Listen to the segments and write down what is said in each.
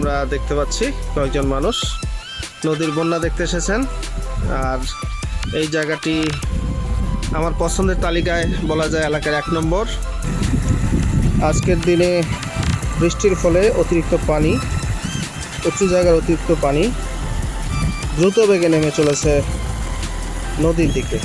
আমরা দেখতে পাচ্ছি কয়েকজন মানুষ। নদীর বন্যা দেখতে এসেছেন। আর এই জায়গাটি আমার পছন্দের তালিকায় বলা যায় এলাকার এক নম্বর। আজকের দিনে বৃষ্টির ফলে অতিরিক্ত পানি, উঁচু জায়গার অতিরিক্ত পানি দ্রুত বেগে নেমে চলেছে নদীর দিকে।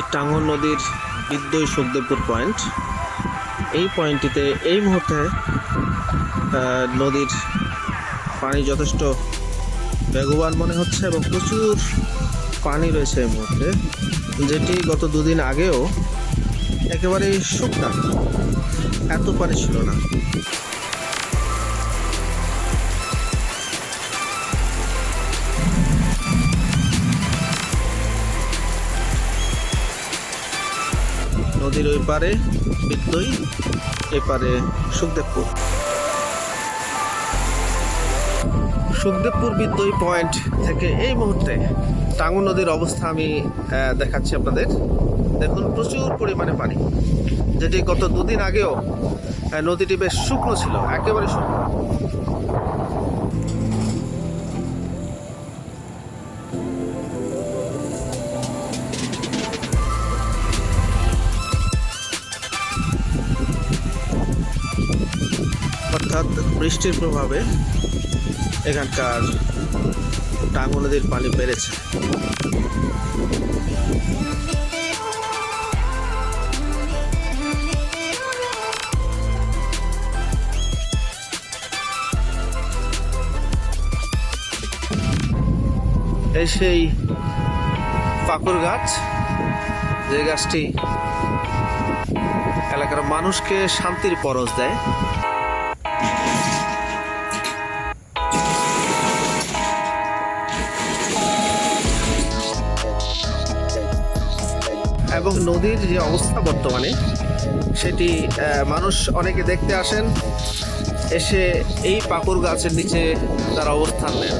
এটি টাঙ্গন নদীর বিদ্যুৎ সুখদেবপুর পয়েন্ট। এই পয়েন্টটিতে এই মুহূর্তে নদীর পানি যথেষ্ট বেগবান মনে হচ্ছে এবং প্রচুর পানি রয়েছে এই মুহূর্তে, যেটি গত দুদিন আগেও একেবারেই শুকনা। এত পানি ছিল না। নদীর ওই পারে, বিদ্যই এপারে সুখদেবপুর। সুখদেবপুর বিদ্যই পয়েন্ট থেকে এই মুহূর্তে টাঙ্গু নদীর অবস্থা আমি দেখাচ্ছি আপনাদের। দেখুন, প্রচুর পরিমাণে পানি। যেটি গত দুদিন আগেও নদীটি বেশ শুকনো ছিল, একেবারে শুকনো। অর্থাৎ বৃষ্টির প্রভাবে এখানকার টাঙ্গু নদীর পানি বেড়েছে। এই সেই পাকুর গাছ, যে গাছটি এলাকার মানুষকে শান্তির পরশ দেয়। এবং নদীর যে অবস্থা বর্তমানে, সেটি মানুষ অনেকে দেখতে আসেন, এসে এই পাকুর গাছের নিচে তারা অবস্থান নেন।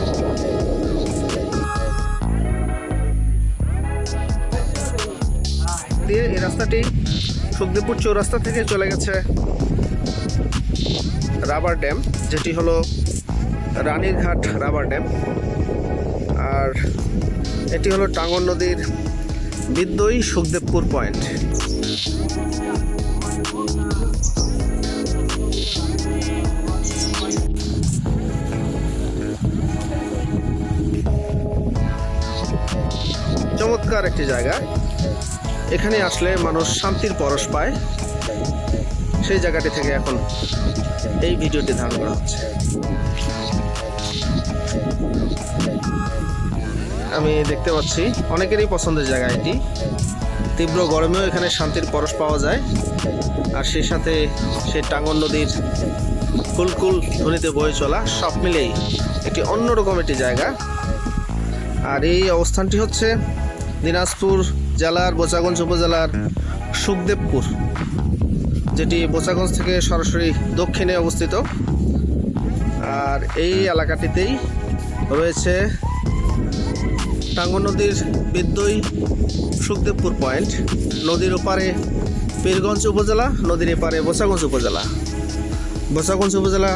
দিয়ে এই রাস্তাটি সুখদেবপুর চৌরাস্তা থেকে চলে গেছে রাবার ড্যাম, যেটি হলো রানীরঘাট রাবার ড্যাম। আর এটি হলো টাঙ্গন নদীর বিদ্যই সুখদেবপুর পয়েন্ট। চমৎকার একটি জায়গা। এখানে আসলে মানুষ শান্তির পরশ পায়। সেই জায়গাটি থেকে এখন এই ভিডিওটি ধারণ করা হচ্ছে। আমি দেখতে পাচ্ছি। অনেকেরই পছন্দের জায়গা এটি। তীব্র গরমেও এখানে শান্তির পরশ পাওয়া যায়। আর সেই সাথে সেই টাঙ্গন নদীর কুলকুল ধ্বনিতে বয়ে চলা সব মিলেই একটি অন্যরকম একটি জায়গা। আর এই অবস্থানটি হচ্ছে দিনাজপুর জেলার বোচাগঞ্জ উপজেলার সুখদেবপুর, যেটি বোচাগঞ্জ থেকে সরাসরি দক্ষিণে অবস্থিত। আর এই এলাকাটিতেই রয়েছে টাঙ্গন নদীর বিদ্যই সুখদেবপুর পয়েন্ট, নদীর ওপারে পীরগঞ্জ উপজেলা, নদীর এপারে বোচাগঞ্জ উপজেলা। বোচাগঞ্জ উপজেলা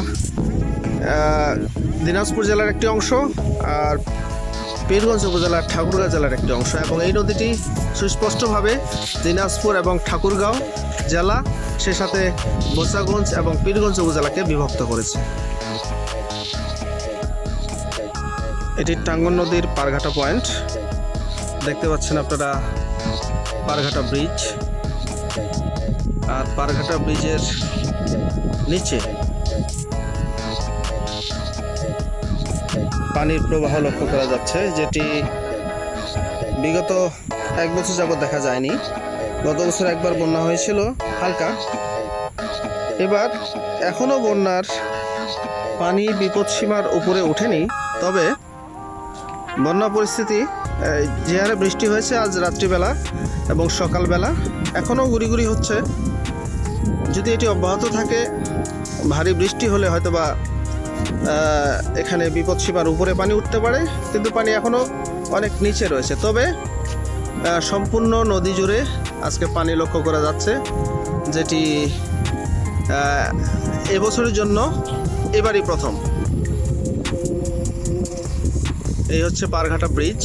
দিনাজপুর জেলার একটি অংশ আর পীরগঞ্জ উপজেলার ঠাকুরগাঁও জেলার একটি অংশ। এবং এই নদীটি সুস্পষ্টভাবে দিনাজপুর এবং ঠাকুরগাঁও জেলা, সে সাথে বোচাগঞ্জ এবং পীরগঞ্জ উপজেলাকে বিভক্ত করেছে। এটি টাঙ্গন নদীর পারঘাটা পয়েন্ট। দেখতে পাচ্ছেন আপনারা পারঘাটা ব্রিজ। আর পারঘাটা ব্রিজের নিচে পানির প্রবাহ লক্ষ্য করা যাচ্ছে, যেটি বিগত এক বছর যাবত দেখা যায়নি। গত বছর একবার বন্যা হয়েছিল, হালকা। এবার এখনও বন্যার পানি বিপদসীমার উপরে ওঠেনি, তবে বন্যা পরিস্থিতি যে হারে বৃষ্টি হয়েছে আজ রাত্রিবেলা এবং সকালবেলা এখনও গুড়ি গুড়ি হচ্ছে। যদি এটি অব্যাহত থাকে, ভারী বৃষ্টি হলে হয়তো বা এখানে বিপদ সীমার উপরে পানি উঠতে পারে, কিন্তু পানি এখনও অনেক নিচে রয়েছে। তবে সম্পূর্ণ নদী জুড়ে আজকে পানি লক্ষ্য করা যাচ্ছে, যেটি এবছরের জন্য এবারই প্রথম। এই হচ্ছে পারঘাটা ব্রিজ।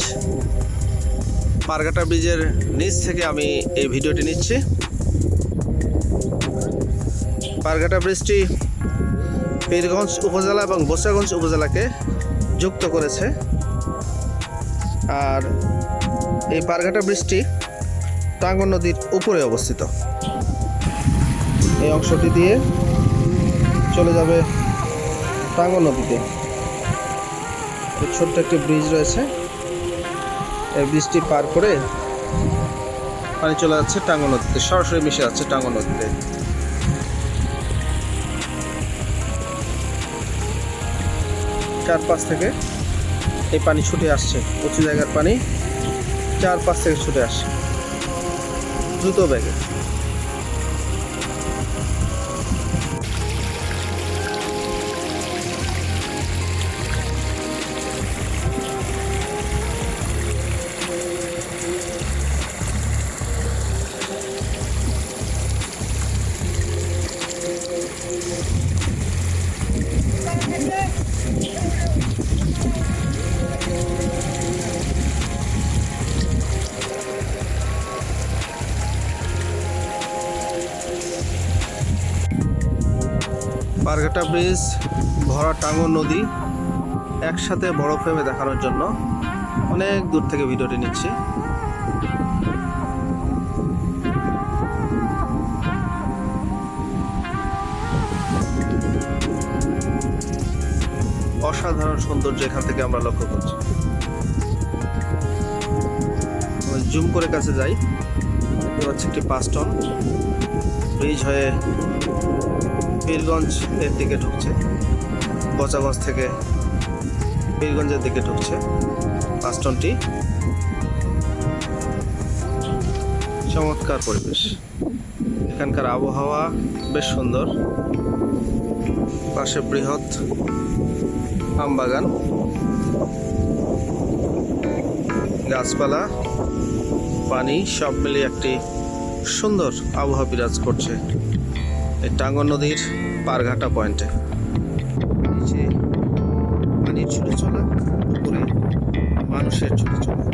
পারঘাটা ব্রিজের নিচ থেকে আমি এই ভিডিওটি নিচ্ছি। পারঘাটা ব্রিজটি পীরগঞ্জ উপজেলা এবং বসিরগঞ্জ উপজেলাকে যুক্ত করেছে। আর এই পারঘাটা ব্রিজটি টাঙ্গন নদীর উপরে অবস্থিত। এই অংশটি দিয়ে চলে যাবে টাঙ্গন নদীতে। ছোট্ট একটি ব্রিজ রয়েছে। এই ব্রিজটি পার করে পানি চলে যাচ্ছে টাঙ্গন নদীতে। সরাসরি মিশে যাচ্ছে টাঙ্গন নদীতে। চারপাশ থেকে এই পানি ছুটে আসছে। উঁচু জায়গার পানি চারপাশ থেকে ছুটে আসছে। দ্রুত বেগে। পারঘাটা ব্রিজ ভরা টাঙ্গন নদী একসাথে বড় ফ্রেমে দেখানোর জন্য। অনেক দূর থেকে ভিডিওটি নিচ্ছি। অসাধারণ সৌন্দর্য এখান থেকে আমরা লক্ষ্য করছি। জুম করে কাছে যাই। হচ্ছে একটি পাঁচ টন ব্রিজ হয়ে পীরগঞ্জ এর দিকে ঢুকছে। বচাগঞ্জ থেকে পীরগঞ্জের দিকে ঢুকছে পাঁচটনটি চমৎকার পরিবেশ। এখানকার আবহাওয়া বেশ সুন্দর। পাশে বৃহৎ আম বাগান গাছপালা, পানি সব মিলিয়ে একটি সুন্দর আবহাওয়া বিরাজ করছে। টাঙ্গন নদীর পারঘাটা পয়েন্টে। নিচে পানির ছুটে চলা উপরে মানুষের ছুটে চলা।